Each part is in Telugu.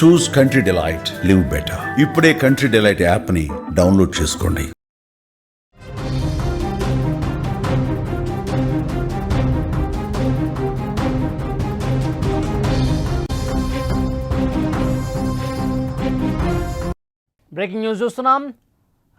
Choose Country Delight live better ఇప్పుడే కంట్రీ డిలైట్ యాప్ని డౌన్లోడ్ చేసుకోండి. బ్రేకింగ్ న్యూస్ చూస్తున్నాం.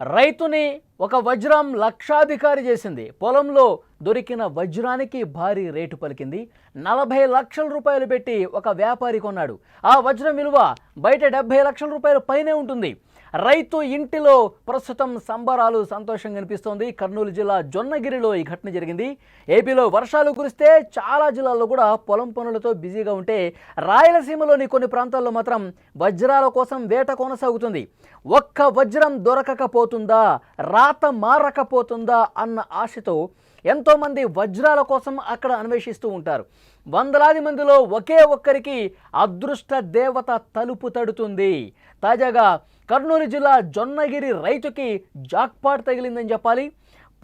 రైతుని ఒక వజ్రం లక్షాధికారి చేసింది. పొలంలో దొరికిన వజ్రానికి భారీ రేటు పలికింది. నలభై లక్షల రూపాయలు పెట్టి ఒక వ్యాపారి కొన్నాడు. ఆ వజ్రం విలువ బయట డెబ్బై లక్షల రూపాయల పైనే ఉంటుంది. రైతు ఇంటిలో ప్రస్తుతం సంబరాలు సంతోషం కనిపిస్తోంది. కర్నూలు జిల్లా జొన్నగిరిలో ఈ ఘటన జరిగింది. ఏపీలో వర్షాలు కురిస్తే చాలా జిల్లాల్లో కూడా పొలం పనులతో బిజీగా ఉంటే రాయలసీమలోని కొన్ని ప్రాంతాల్లో మాత్రం వజ్రాల కోసం వేట కొనసాగుతుంది. ఒక్క వజ్రం దొరకకపోతుందా? రాత మారకపోతుందా? అన్న ఆశతో ఎంతోమంది వజ్రాల కోసం అక్కడ అన్వేషిస్తూ ఉంటారు. వందలాది మందిలో ఒకే ఒక్కరికి అదృష్ట దేవత తలుపు తడుతుంది. తాజాగా కర్నూలు జిల్లా జొన్నగిరి రైతుకి జాక్పాట్ తగిలిందని చెప్పాలి.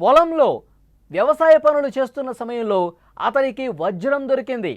పొలంలో వ్యవసాయ పనులు చేస్తున్న సమయంలో అతనికి వజ్రం దొరికింది.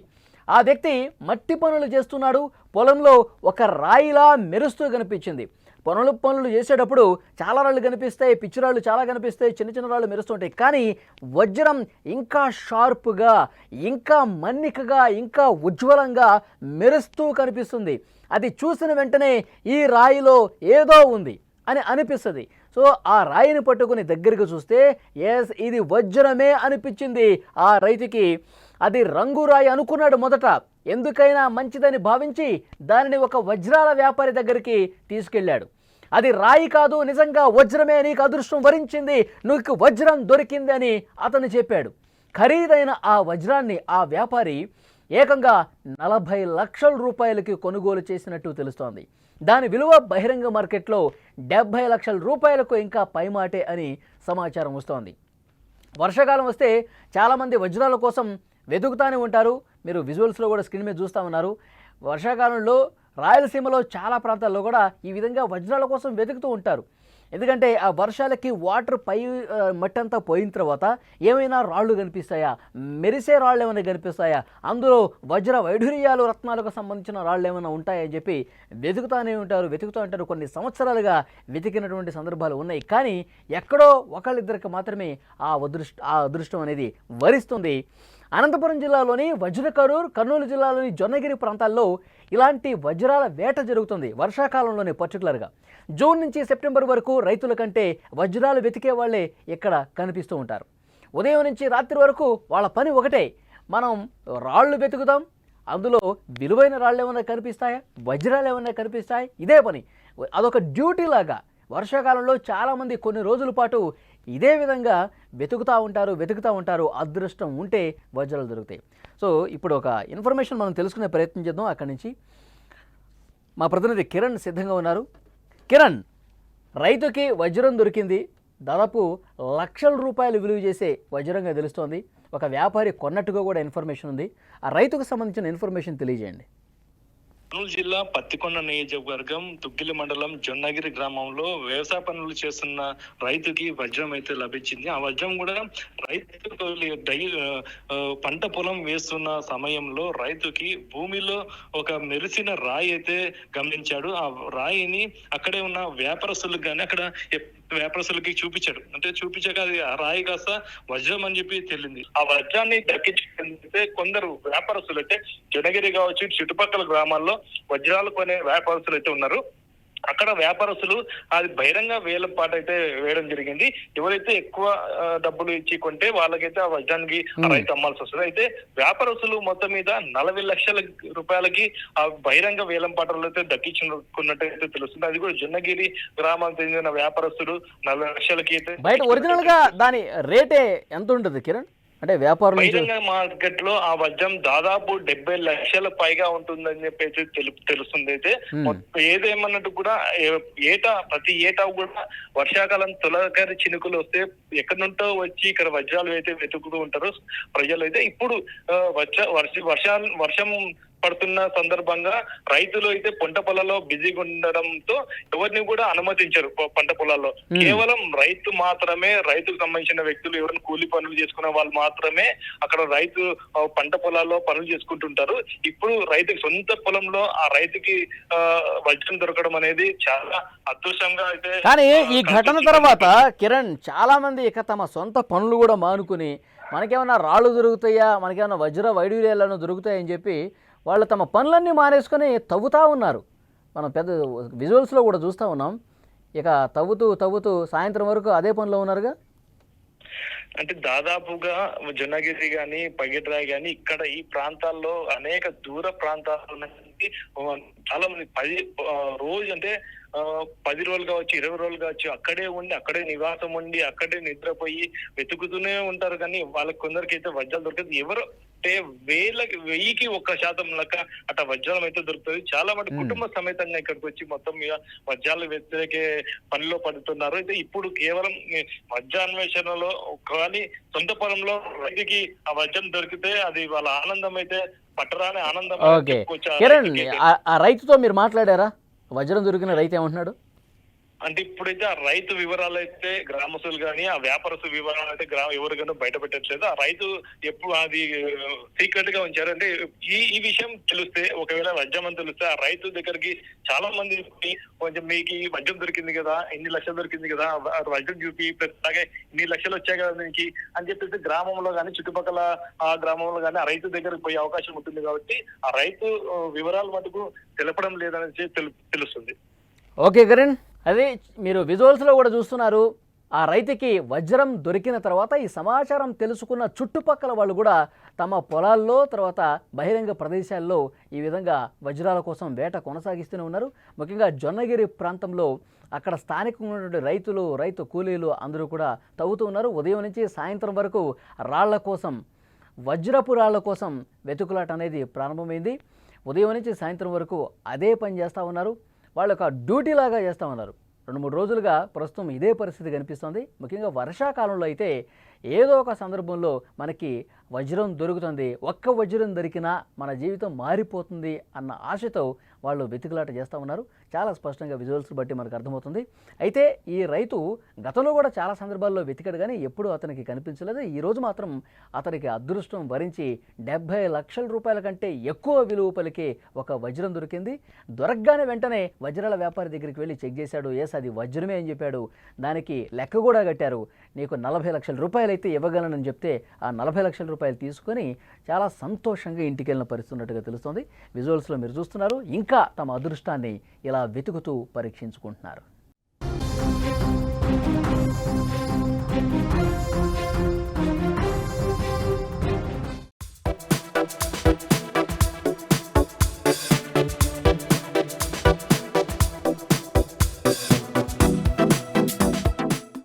ఆ వ్యక్తి మట్టి పనులు చేస్తున్నాడు. పొలంలో ఒక రాయిలా మెరుస్తూ కనిపించింది. పనులు పనులు చేసేటప్పుడు చాలా రాళ్ళు కనిపిస్తాయి పిచ్చిరాళ్ళు చాలా కనిపిస్తాయి చిన్న చిన్న రాళ్ళు మెరుస్తుంటాయి కానీ వజ్రం ఇంకా షార్ప్గా ఇంకా మన్నికగా ఇంకా ఉజ్వలంగా మెరుస్తూ కనిపిస్తుంది. అది చూసిన వెంటనే ఈ రాయిలో ఏదో ఉంది అని అనిపిస్తుంది. సో ఆ రాయిని పట్టుకుని దగ్గరికి చూస్తే ఎస్ ఇది వజ్రమే అనిపించింది ఆ రైతుకి. అది రంగు రాయి అనుకున్నాడు మొదట. ఎందుకైనా మంచిదని భావించి దానిని ఒక వజ్రాల వ్యాపారి దగ్గరికి తీసుకెళ్ళాడు. అది రాయి కాదు నిజంగా వజ్రమే నీకు అదృష్టం వరించింది నీకు వజ్రం దొరికింది అని అతను చెప్పాడు. ఖరీదైన ఆ వజ్రాన్ని ఆ వ్యాపారి ఏకంగా నలభై లక్షల రూపాయలకి కొనుగోలు చేసినట్టు తెలుస్తోంది. దాని విలువ బహిరంగ మార్కెట్లో డెబ్బై లక్షల రూపాయలకు ఇంకా పైమాటే అని సమాచారం వస్తోంది. వర్షాకాలం వస్తే చాలామంది వజ్రాల కోసం వెతుకుతానే ఉంటారు. మీరు విజువల్స్లో కూడా స్క్రీన్ మీద చూస్తూ ఉన్నారు. వర్షాకాలంలో రాయలసీమలో చాలా ప్రాంతాల్లో కూడా ఈ విధంగా వజ్రాల కోసం వెతుకుతూ ఉంటారు. ఎందుకంటే ఆ వర్షాలకి వాటర్ పై మట్టి మట్టంతా పోయిన తర్వాత ఏమైనా రాళ్ళు కనిపిస్తాయా? మెరిసే రాళ్ళు ఏమైనా కనిపిస్తాయా? అందులో వజ్ర వైఢూర్యాలు రత్నాలకు సంబంధించిన రాళ్ళు ఏమైనా ఉంటాయని చెప్పి వెతుకుతూనే ఉంటారు. వెతుకుతూ ఉంటారు. కొన్ని సంవత్సరాలుగా వెతికినటువంటి సందర్భాలు ఉన్నాయి. కానీ ఎక్కడో ఒకళ్ళిద్దరికి మాత్రమే ఆ అదృష్ట ఆ అదృష్టం అనేది వరిస్తుంది. అనంతపురం జిల్లాలోని వజ్రకరూర్ కర్నూలు జిల్లాలోని జొన్నగిరి ప్రాంతాల్లో ఇలాంటి వజ్రాల వేట జరుగుతుంది. వర్షాకాలంలోనే పర్టికులర్గా. జూన్ నుంచి సెప్టెంబర్ వరకు రైతుల కంటే వజ్రాలు వెతికే వాళ్ళే ఇక్కడ కనిపిస్తూ ఉంటారు. ఉదయం నుంచి రాత్రి వరకు వాళ్ళ పని ఒకటే. మనం రాళ్ళు వెతుకుదాం అందులో విలువైన రాళ్ళు ఏమైనా కనిపిస్తాయా? వజ్రాలు ఏమైనా కనిపిస్తాయి? ఇదే పని. అదొక డ్యూటీ లాగా. వర్షాకాలంలో చాలామంది కొన్ని రోజుల పాటు ఇదే విధంగా వెతుకుతూ ఉంటారు వెతుకుతూ ఉంటారు అదృష్టం ఉంటే వజ్రాలు దొరుకుతాయి. సో ఇప్పుడు ఒక ఇన్ఫర్మేషన్ మనం తెలుసుకునే ప్రయత్నం చేద్దాం. అక్కడి నుంచి మా ప్రతినిధి కిరణ్ సిద్ధంగా ఉన్నారు. కిరణ్ రైతుకి వజ్రం దొరికింది. దాదాపు లక్షల రూపాయలు విలువ చేసే వజ్రంగా తెలుస్తోంది. ఒక వ్యాపారి కొన్నట్టుగా కూడా ఇన్ఫర్మేషన్ ఉంది. ఆ రైతుకు సంబంధించిన ఇన్ఫర్మేషన్ తెలియజేయండి. కర్నూలు జిల్లా పత్తికొండ నియోజకవర్గం తుగ్గిలి మండలం జొన్నగిరి గ్రామంలో వ్యవసాయ పనులు చేస్తున్న రైతుకి వజ్రం అయితే లభించింది. ఆ వజ్రం కూడా రైతు డై పంట పొలం వేస్తున్న సమయంలో రైతుకి భూమిలో ఒక మెరిసిన రాయి అయితే గమనించాడు. ఆ రాయిని అక్కడే ఉన్న వ్యాపారస్తులకు కానీ అక్కడ వ్యాపారస్తులకి చూపించాడు. అంటే చూపించాక అది ఆ రాయి కాస్త వజ్రం అని చెప్పి తెలియంది ఆ వజ్రాన్ని దక్కించుకుంటే కొందరు వ్యాపారస్తులు అయితే జనగిరి కావచ్చు చుట్టుపక్కల గ్రామాల్లో వజ్రాలు కొనే వ్యాపారస్తులు అయితే ఉన్నారు. అక్కడ వ్యాపారస్తులు అది బహిరంగ వేలం పాట అయితే వేయడం జరిగింది. ఎవరైతే ఎక్కువ డబ్బులు ఇచ్చి కొంటే వాళ్ళకైతే ఆ వజ్రానికి రైతు అమ్మాల్సి వస్తుంది. అయితే వ్యాపారస్తులు మొత్తం మీద నలభై లక్షల రూపాయలకి ఆ బహిరంగ వేలం పాటలు అయితే దక్కించుకున్నట్టయితే తెలుస్తుంది. అది కూడా జొన్నగిరి గ్రామానికి చెందిన వ్యాపారస్తులు నలభై లక్షలకి అయితే బయట ఒరిజినల్గా దాని రేటే ఎంత ఉంటుంది కిరణ్? అంటే బహిరంగ మార్కెట్లో ఆ వజ్రం దాదాపు డెబ్బై లక్షల పైగా ఉంటుందని చెప్పేసి తెలుపు తెలుస్తుంది అయితే Hmm. ఏదేమన్నట్టు కూడా ఏటా ప్రతి ఏటా కూడా వర్షాకాలం తొలకరి చినుకులు వస్తే ఎక్కడి నుంటో వచ్చి ఇక్కడ వజ్రాలు అయితే వెతుకుతూ ఉంటారు ప్రజలు అయితే ఇప్పుడు వర్ష వర్ష వర్షం పడుతున్న సందర్భంగా రైతులు అయితే పంట పొలాల్లో బిజీగా ఉండడంతో ఎవరిని కూడా అనుమతించరు పంట పొలాల్లో. కేవలం రైతు మాత్రమే రైతుకు సంబంధించిన వ్యక్తులు ఎవరైనా కూలి పనులు చేసుకునే వాళ్ళు మాత్రమే అక్కడ రైతు పంట పొలాల్లో పనులు చేసుకుంటుంటారు. ఇప్పుడు రైతుకి సొంత పొలంలో ఆ రైతుకి వజ్రం దొరకడం అనేది చాలా అదృష్టంగా అయితే కానీ ఈ ఘటన. తర్వాత కిరణ్ చాలామంది ఇక తమ సొంత పనులు కూడా మానుకుని మనకేమన్నా రాళ్ళు దొరుకుతాయా? మనకేమన్నా వజ్ర వైడూర్యాలను దొరుకుతాయని చెప్పి వాళ్ళు తమ పనులన్నీ మానేసుకొని తవ్వుతా ఉన్నారు. మనం పెద్ద విజువల్స్లో కూడా చూస్తూ ఉన్నాం. ఇక తవ్వుతూ తవ్వుతూ సాయంత్రం వరకు అదే పనిలో ఉన్నారుగా? అంటే దాదాపుగా జొన్నగిరి గాని పగిడ్రాయి గాని ఇక్కడ ఈ ప్రాంతాల్లో అనేక దూర ప్రాంతాల్లో చాలా మంది పది రోజు అంటే పది రోజులు కావచ్చు ఇరవై రోజులు కావచ్చు అక్కడే ఉండి అక్కడే నివాసం ఉండి అక్కడే నిద్రపోయి వెతుకుతూనే ఉంటారు. కానీ వాళ్ళకి కొందరికి అయితే వజ్రాలు దొరకదు. ఎవరు అంటే వేలకి వెయ్యికి ఒక్క శాతం లెక్క అట్లా వజ్రాలం అయితే దొరుకుతుంది చాలా మంది కుటుంబ సమేతంగా ఇక్కడికి వచ్చి మొత్తం మీద వజ్రాలు వ్యతిరేకే పనిలో పడుతున్నారు. అయితే ఇప్పుడు కేవలం వజ్రాన్వేషణలో కానీ సొంత పొలంలో రైతుకి ఆ వజ్రం దొరికితే అది వాళ్ళ ఆనందం అయితే పట్టరాని ఆనందం కిరణ్ ఆ రైతుతో మీరు మాట్లాడారా? వజ్రం దొరికిన రైతు ఏమంటున్నాడు? అంటే ఇప్పుడైతే ఆ రైతు వివరాలు అయితే గ్రామస్తులు కానీ ఆ వ్యాపారస్తు వివరాలు అయితే గ్రామ ఎవరికైనా బయట పెట్టట్లేదు. ఆ రైతు ఎప్పుడు అది సీక్రెట్గా ఉంచారు. అంటే ఈ ఈ విషయం తెలిస్తే ఒకవేళ వజ్రం అని తెలిస్తే ఆ రైతు దగ్గరికి చాలా మంది కొంచెం మీకు ఈ వజ్రం దొరికింది కదా ఎన్ని లక్షలు దొరికింది కదా ఆ వజ్రం చూపి అలాగే ఇన్ని లక్షలు వచ్చాయి కదా దీనికి అని చెప్పేసి గ్రామంలో కానీ చుట్టుపక్కల ఆ గ్రామంలో కానీ ఆ రైతు దగ్గరికి పోయే అవకాశం ఉంటుంది కాబట్టి ఆ రైతు వివరాలు మటుకు తెలపడం లేదనేసి తెలు- తెలుస్తుంది. ఓకే కిరణ్. అదే మీరు విజువల్స్లో కూడా చూస్తున్నారు ఆ రైతుకి వజ్రం దొరికిన తర్వాత ఈ సమాచారం తెలుసుకున్న చుట్టుపక్కల వాళ్ళు కూడా తమ పొలాల్లో తర్వాత బహిరంగ ప్రదేశాల్లో ఈ విధంగా వజ్రాల కోసం వేట కొనసాగిస్తూనే ఉన్నారు. ముఖ్యంగా జొన్నగిరి ప్రాంతంలో అక్కడ స్థానికంగా ఉన్నటువంటి రైతులు రైతు కూలీలు అందరూ కూడా తవ్వుతూ ఉన్నారు. ఉదయం నుంచి సాయంత్రం వరకు రాళ్ళ కోసం వజ్రపు రాళ్ళ కోసం వెతుకులాట అనేది ప్రారంభమైంది. ఉదయం నుంచి సాయంత్రం వరకు అదే పని చేస్తూ ఉన్నారు. వాళ్ళు ఒక డ్యూటీ లాగా ఉన్నారు రెండు మూడు రోజులుగా ప్రస్తుతం ఇదే పరిస్థితి కనిపిస్తుంది. ముఖ్యంగా వర్షాకాలంలో అయితే ఏదో ఒక సందర్భంలో మనకి వజ్రం దొరుకుతుంది. ఒక్క వజ్రం దొరికినా మన జీవితం మారిపోతుంది అన్న ఆశతో వాళ్ళు వెతుకులాట చేస్తూ ఉన్నారు. చాలా స్పష్టంగా విజువల్స్ బట్టి మనకు అర్థమవుతుంది. అయితే ఈ రైతు గతంలో కూడా చాలా సందర్భాల్లో వెతికాడు కానీ ఎప్పుడూ అతనికి కనిపించలేదు. ఈ రోజు మాత్రం అతనికి అదృష్టం భరించి డెబ్బై లక్షల రూపాయల కంటే ఎక్కువ విలువ పలికే ఒక వజ్రం దొరికింది. దొరకగానే వెంటనే వజ్రాల వ్యాపారి దగ్గరికి వెళ్ళి చెక్ చేశాడు. ఎస్ అది వజ్రమే అని చెప్పాడు. దానికి లెక్క కూడా కట్టారు. నీకు నలభై లక్షల రూపాయలు అయితే ఇవ్వగలనని చెప్తే ఆ నలభై లక్షల రూపాయలు తీసుకొని చాలా సంతోషంగా ఇంటికి వెళ్ళిన పరిస్థితున్నట్టుగా తెలుస్తుంది. విజువల్స్లో మీరు చూస్తున్నారు. ఇంకా ఇంకా తమ అదృష్టాన్ని ఇలా వెతుకుతూ పరీక్షించుకుంటున్నారు.